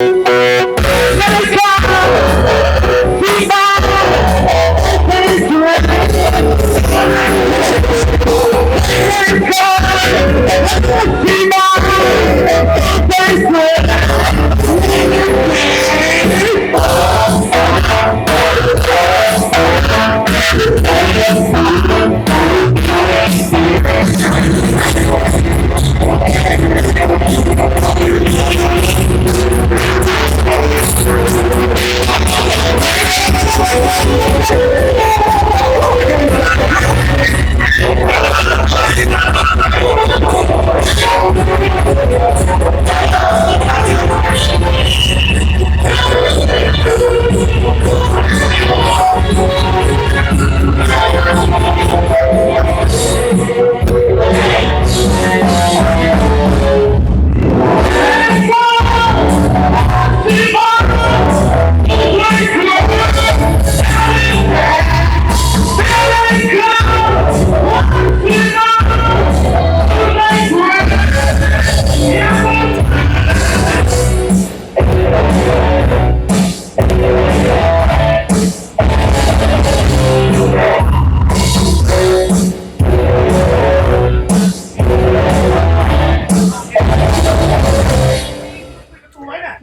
Thank ハハハハ!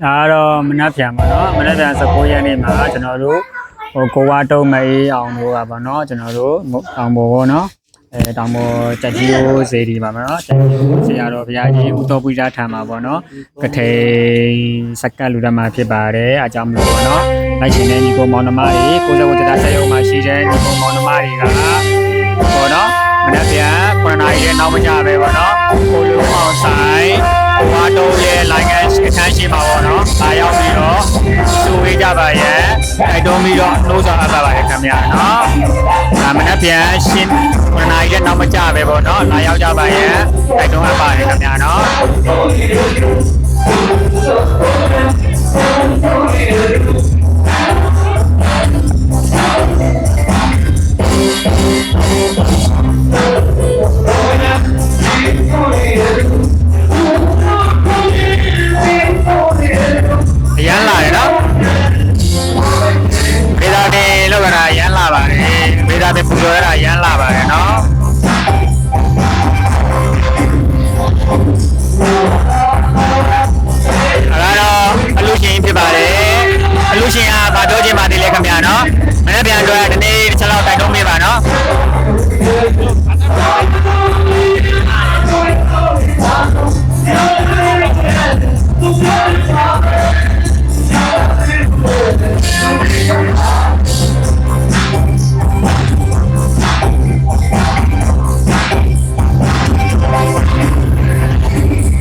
ဒါကတော့မနက်ဖြန်ပါနော်မနက်ဖြန်19ရက်နေ့မှာကျွန်တော်တို့ဟိုကိုဝါတုံးမအေးအောင်တို့ကပါနော်ကျွန်တော်တို့တောင်ပေါ်ပေါ့နော်အဲတောင်ပေါ်ကြက်ကြီးကိုဇေဒီပါမယ်နော်ကြက်ကြီးကိုဆရာတော်ဘုရားကြီးဦးတော်ပူဇာထားမှာပေါ့နော်ကထိန်စကတ်လူဓမ္မဖြစ်ပါတယ်အကြောင်းမလို့ပေါ့နော်လိုက်ရှင်တဲ့ညီကိုမောင်နှမကြီးကိုယ်စက်ကိုတရားဆက်ရုံမှာရှိတဲ့ညီကိုမောင်နှမကြီးကပေါ့နော်မနက်ဖြန်9နာရီရဲ့နောက်မကြပဲပေါ့နော်ကိုလိုအောင်ဆိုင် ဝါတုံးရဲ့ line အခန်းရှိမှာပေါ့နော်။ဒါရောက်ပြီးတော့စုဝေးကြပါရဲ့။တိုက်တွန်းပြီးတော့နှိုးဆော်အပ်ပါပါခင်ဗျာနော်။ဒါမနက်ပြန်ရှင်းခုနကနောက်မကြပဲပေါ့နော်။လာရောက်ကြပါရဲ့။တိုက်တွန်းအပ်ပါရခင်ဗျာနော်။